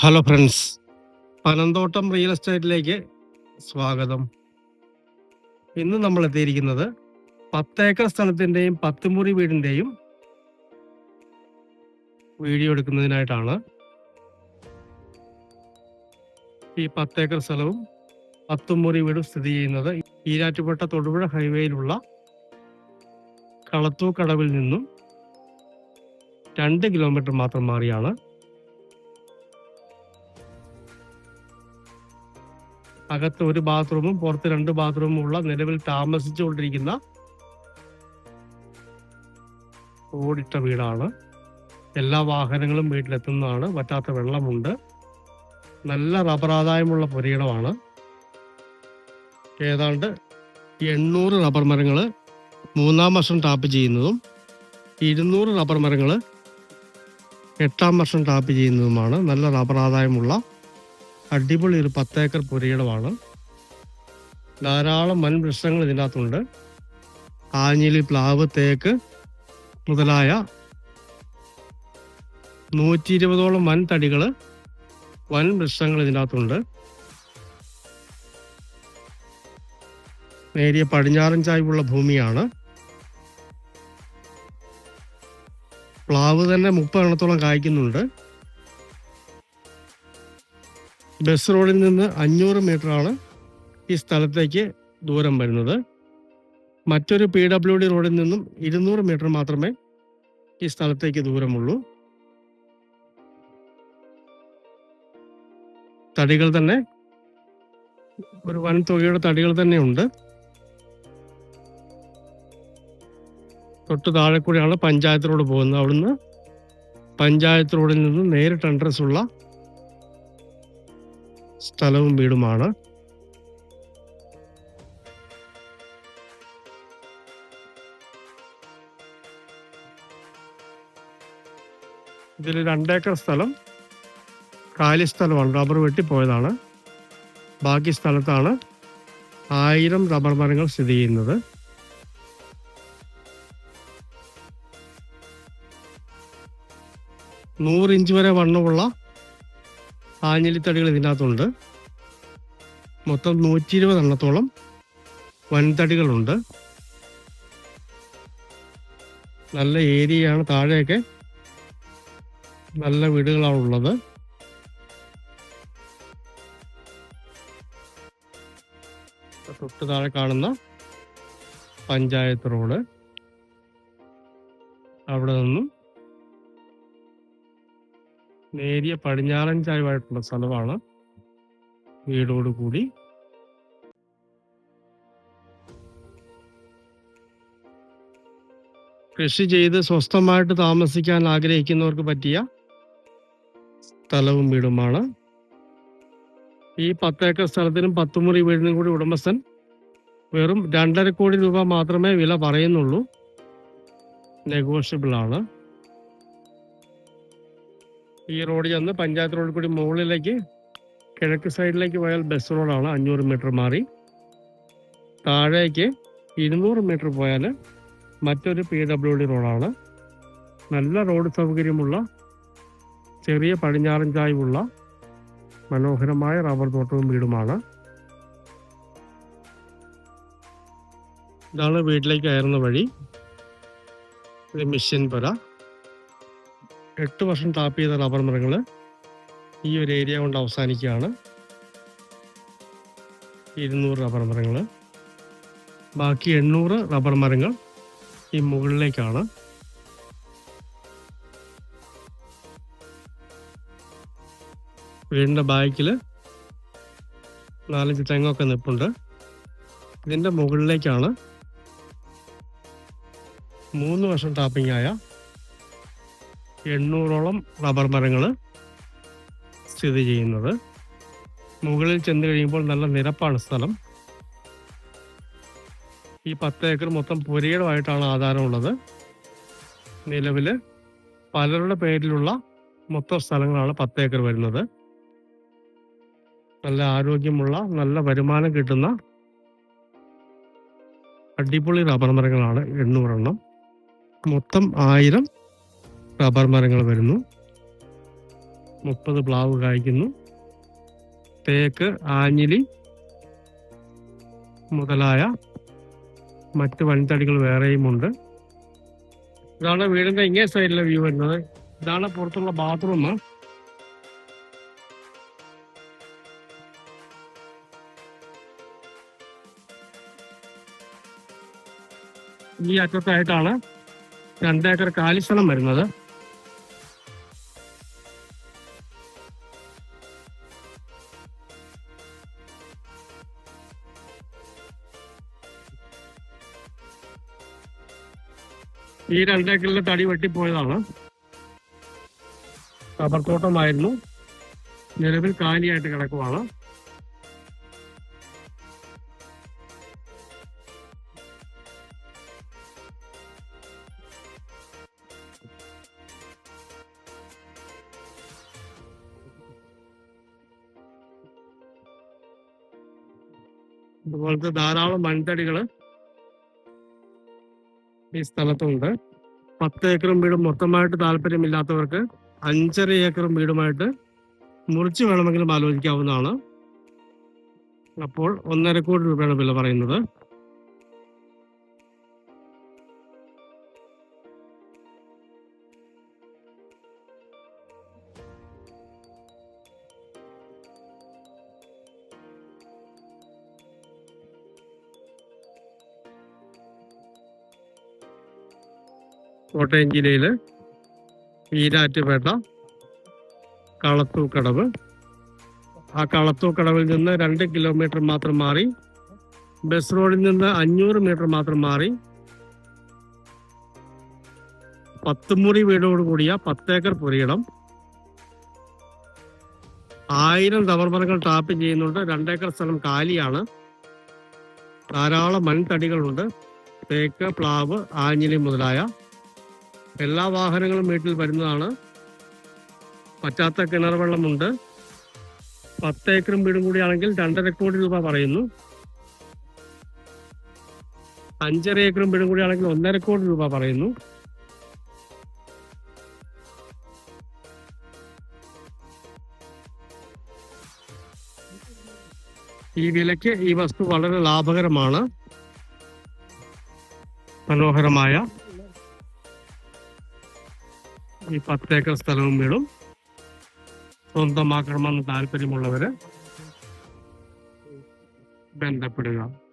Hello friends Panamthottam real എസ്റ്റേറ്റിലേക്ക് സ്വാഗതം. ഇന്ന് നമ്മൾ എത്തിയിരിക്കുന്നത് പത്തേക്കർ സ്ഥലത്തിന്റെയും പത്ത് മുറി വീടിന്റെയും വീഡിയോ എടുക്കുന്നതിനായിട്ടാണ്. ഈ പത്തേക്കർ സ്ഥലവും പത്ത് മുറി വീടും സ്ഥിതി ചെയ്യുന്നത് ഈരാറ്റുപേട്ട തൊടുപുഴ ഹൈവേയിലുള്ള കളത്തൂക്കടവിൽ നിന്നും രണ്ട് കിലോമീറ്റർ മാത്രം മാറിയാണ്. അകത്ത് ഒരു ബാത്റൂമും പുറത്ത് രണ്ട് ബാത്റൂമും ഉള്ള നിലവിൽ താമസിച്ചുകൊണ്ടിരിക്കുന്ന ഓടിട്ട വീടാണ്. എല്ലാ വാഹനങ്ങളും വീട്ടിലെത്തുന്നതാണ്. വറ്റാത്ത വെള്ളമുണ്ട്. നല്ല റബ്ബർ പുരയിടമാണ്. ഏതാണ്ട് എണ്ണൂറ് റബ്ബർ മരങ്ങൾ മൂന്നാം വർഷം ടാപ്പ് ചെയ്യുന്നതും ഇരുന്നൂറ് റബ്ബർ മരങ്ങൾ എട്ടാം വർഷം ടാപ്പ് ചെയ്യുന്നതുമാണ്. നല്ല റബ്ബർ ആദായമുള്ള അടിപൊളി ഒരു പത്തേക്കർ പുരയിടമാണ്. ധാരാളം വൻ വൃക്ഷങ്ങൾ ഇതിനകത്തുണ്ട്. ആഞ്ഞിലി പ്ലാവ് തേക്ക് മുതലായ നൂറ്റി ഇരുപതോളം വൻ തടികൾ വൻ വൃക്ഷങ്ങൾ ഇതിനകത്തുണ്ട്. നേരിയ പടിഞ്ഞാറൻ ചായ്വുള്ള ഭൂമിയാണ്. പ്ലാവ് തന്നെ മുപ്പതെണ്ണത്തോളം കായ്ക്കുന്നുണ്ട്. ബസ് റോഡിൽ നിന്ന് അഞ്ഞൂറ് മീറ്ററാണ് ഈ സ്ഥലത്തേക്ക് ദൂരം വരുന്നത്. മറ്റൊരു പി ഡബ്ല്യു ഡി റോഡിൽ നിന്നും ഇരുന്നൂറ് മീറ്റർ മാത്രമേ ഈ സ്ഥലത്തേക്ക് ദൂരമുള്ളൂ. തടികൾ തന്നെ ഒരു വൻ തുകയുടെ തടികൾ തന്നെ ഉണ്ട്. തൊട്ട് താഴെ കൂടിയാണ് പഞ്ചായത്ത് റോഡ് പോകുന്നത്. അവിടുന്ന് പഞ്ചായത്ത് റോഡിൽ നിന്ന് നേരിട്ട് അഡ്രസ് ഉള്ള സ്ഥലവും വീടുമാണ്. ഇതിൽ രണ്ടേക്കർ സ്ഥലം. കാലി സ്ഥലമാണ് റബ്ബർ വെട്ടിപ്പോയതാണ് ബാക്കി സ്ഥലത്താണ് ആയിരം റബ്ബർ മരങ്ങൾ സ്ഥിതി ചെയ്യുന്നത്. നൂറ് ഇഞ്ച് വരെ വണ്ണമുള്ള ആഞ്ഞിലിത്തടികൾ ഇതിനകത്തുണ്ട്. മൊത്തം നൂറ്റി ഇരുപത് എണ്ണത്തോളം വൻതടികളുണ്ട്. നല്ല ഏരിയയാണ് താഴെയൊക്കെ. നല്ല വീടുകളാണ് ഉള്ളത് തൊട്ട് താഴെ കാണുന്ന പഞ്ചായത്ത് റോഡ്. അവിടെ നിന്നും നേരിയ പടിഞ്ഞാറൻ ചായ്വായിട്ടുള്ള സ്ഥലമാണ്. വീടോട് കൂടി. കൃഷി ചെയ്ത് സ്വസ്ഥമായിട്ട് താമസിക്കാൻ ആഗ്രഹിക്കുന്നവർക്ക് പറ്റിയ സ്ഥലവും വീടുമാണ്. ഈ പത്തേക്കർ സ്ഥലത്തിനും പത്തുമുറി വീടിനും കൂടി ഉടമസ്ഥൻ വെറും രണ്ടര കോടി രൂപ മാത്രമേ വില പറയുന്നുള്ളൂ. നെഗോഷ്യബിൾ ആണ്. ഈ റോഡ് ചെന്ന് പഞ്ചായത്ത് റോഡിൽ കൂടി മുകളിലേക്ക് കിഴക്ക് സൈഡിലേക്ക് പോയാൽ ബസ് റോഡാണ്. അഞ്ഞൂറ് മീറ്റർ മാറി. താഴേക്ക് ഇരുന്നൂറ് മീറ്റർ പോയാൽ മറ്റൊരു പി ഡബ്ല്യു ഡി റോഡാണ്. നല്ല റോഡ് സൗകര്യമുള്ള ചെറിയ പടിഞ്ഞാറൻ ചായവുള്ള മനോഹരമായ റബ്ബർ തോട്ടവും വീടുമാണ്. ഇതാണ് വീട്ടിലേക്ക് കയറുന്ന വഴി. ഒരു മിഷ്യൻ പുര എട്ട് വർഷം ടാപ്പ് ചെയ്ത റബ്ബർ മരങ്ങൾ ഈ ഒരു ഏരിയ കൊണ്ട് അവസാനിക്കുകയാണ്. ഇരുന്നൂറ് റബ്ബർ മരങ്ങൾ ബാക്കി എണ്ണൂറ് റബ്ബർ മരങ്ങൾ ഈ മുകളിലേക്കാണ്. വീടിന്റെ ബാക്കിൽ നാലഞ്ച് തെങ്ങൊക്കെ നിപ്പുണ്ട്. ഇതിന്റെ മുകളിലേക്കാണ് മൂന്ന് വർഷം ടാപ്പിംഗ് ആയ എണ്ണൂറോളം റബ്ബർ മരങ്ങൾ സ്ഥിതി ചെയ്യുന്നത്. മുകളിൽ ചെന്ന് കഴിയുമ്പോൾ നല്ല നിരപ്പാണ് സ്ഥലം. ഈ പത്ത് ഏക്കർ മൊത്തം പുരയിടമായിട്ടാണ് ആധാരമുള്ളത്. നിലവിൽ പലരുടെ പേരിലുള്ള മൊത്തം സ്ഥലങ്ങളാണ് പത്ത് ഏക്കർ വരുന്നത്. നല്ല ആരോഗ്യമുള്ള നല്ല വരുമാനം കിട്ടുന്ന അടിപൊളി റബ്ബർ മരങ്ങളാണ് എണ്ണൂറെണ്ണം. മൊത്തം ആയിരം റബ്ബർ മരങ്ങൾ വരുന്നു. മുപ്പത് പ്ലാവ് കായ്ക്കുന്നു. തേക്ക് ആഞ്ഞിലി മുതലായ മറ്റ് വൻതടികൾ വേറെയുമുണ്ട് ഇതാണ് വീടിന്റെ ഇങ്ങേ സൈഡിലെ വ്യൂ വരുന്നത്. ഇതാണ് പുറത്തുള്ള ബാത്റൂം ഈ അറ്റത്തായിട്ടാണ് രണ്ടേക്കർ കാലിസ്ഥലം വരുന്നത്. ഈ രണ്ടേക്കറിലെ തടി വെട്ടിപ്പോയതാണ് റബ്ബർ തോട്ടമായിരുന്നു. നിലവിൽ കാലിയായിട്ട് കിടക്കുവാണ്. അതുപോലത്തെ ധാരാളം മൺതടികൾ ഈ സ്ഥലത്തുണ്ട്. പത്ത് ഏക്കറും വീടും മൊത്തമായിട്ട് താല്പര്യമില്ലാത്തവർക്ക് അഞ്ചര ഏക്കറും വീടുമായിട്ട് മുറിച്ച് വേണമെങ്കിലും ആലോചിക്കാവുന്നതാണ്. അപ്പോൾ ഒന്നര കോടി രൂപയാണ് വില പറയുന്നത്. കോട്ടയം ജില്ലയിൽ ഈരാറ്റുപേട്ട കളത്തൂക്കടവ്. ആ കളത്തൂക്കടവിൽ നിന്ന് രണ്ട് കിലോമീറ്റർ മാത്രം മാറി ബസ് റോഡിൽ നിന്ന് അഞ്ഞൂറ് മീറ്റർ മാത്രം മാറി പത്ത് മുറി വീടോട് കൂടിയ പത്തേക്കർ പുരയിടം. ആയിരം തവർമരങ്ങൾ മരങ്ങൾ ടാപ്പ് ചെയ്യുന്നുണ്ട്. രണ്ടേക്കർ സ്ഥലം കാലിയാണ്. ധാരാളം മൺതടികളുണ്ട്. തേക്ക് പ്ലാവ് ആഞ്ഞിലി മുതലായ എല്ലാ വാഹനങ്ങളും വീട്ടിൽ വരുന്നതാണ്. പറ്റാത്ത കിണർ വെള്ളമുണ്ട്. പത്ത് ഏക്കറും വീടും കൂടിയാണെങ്കിൽ രണ്ടര കോടി രൂപ പറയുന്നു. അഞ്ചര ഏക്കറും വീടും കൂടിയാണെങ്കിൽ ഒന്നര കോടി രൂപ പറയുന്നു. ഈ വിലയ്ക്ക് ഈ വസ്തു വളരെ ലാഭകരമാണ്. മനോഹരമായ ഈ പത്തേക്കർ സ്ഥലവും വീടും. സ്വന്തമാക്കണമെന്ന് താല്പര്യമുള്ളവര് ബന്ധപ്പെടുക.